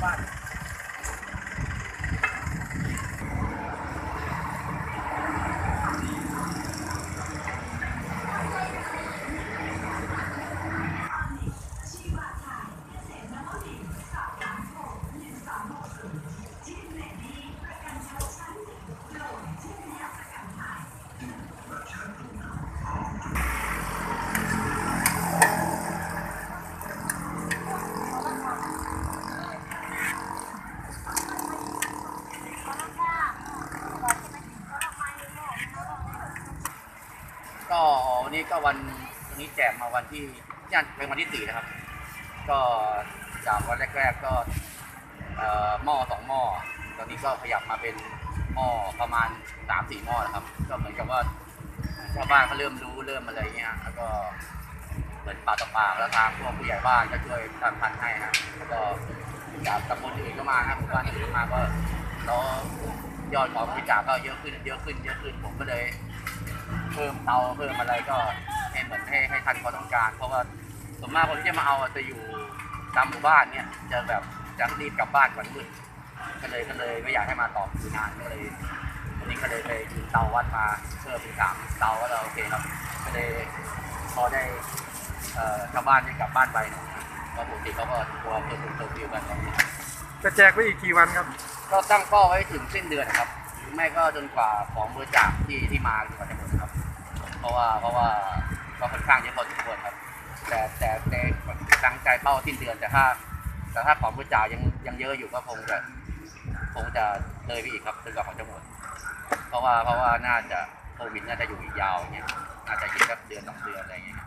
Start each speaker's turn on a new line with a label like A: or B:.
A: बात
B: ก็วันนี้ก็วันวันนี้แจกมาวันที่ย่านเป็นวันที่สี่นะครับ ก็จากวันแรกๆก็เอ่อหม้อสองหม้อตอนนี้ก็ขยับมาเป็นหม้อประมาณสามสี่หม้อแล้วครับ ก็เหมือนกับว่าชาวบ้านเขาเริ่มรู้เริ่มอะไรเงี้ยแล้วก็เหมือนปากต่อปากแล้วทางพวกผู้ใหญ่บ้านก็ช่วยทำพันให้นะแล้วก็จากตำบลอื่นก็มาครับหมู่บ้านอื่นก็มาก็แล้วยอดของบริจาคก็เยอะขึ้นเยอะขึ้นเยอะขึ้นผมก็เลย เพิ่มเตาเพิ่มอะไรก็ให้เหมือนให้ให้ทันความต้องการ เพราะว่าส่วนมากคนที่จะมาเอาอะจะอยู่ตามหมู่บ้านเนี่ยจะแบบจะรีบกลับบ้านวันมืดก็เลยก็เลยไม่อยากให้มาต่อคิวนานก็เลยวันนี้ก็เลยไปยืมเตาวัดมาเพิ่มเป็นสามเตาก็เลยโอเคครับก็เลยพอได้เอ่อกลับบ้านได้กลับบ้านไปนะครับเพราะปกติเขาก็กลัวเพิ่มเพิ่มวิวกันตอนนี้
C: จะแจกไปอีกกี่วันครับ
B: ก็ตั้งเป้าไว้ถึงสิ้นเดือนนะครับ หรือไม่ก็จนกว่าของบริจาคที่ที่มาจนกว่าจะหมดนะครับเพ ราะว่าเพราะว่าก็ค่อนข้างเยอะพอสมควรครับ แต่แต่แต่ตั้งใจเป้าสิ้นเดือนแต่ถ้า แต่ถ้าของบริจาคยังยังเยอะอยู่ก็คงจะคงจะเลยไปอีกครับจนกว่าของจะหมดเพราะว่าเพราะว่าน่าจะโควิดน่าจะอยู่อีกยาวเนี่ยอาจะอีกสักเดือนสองเดือนอะไรอย่างเงี้ย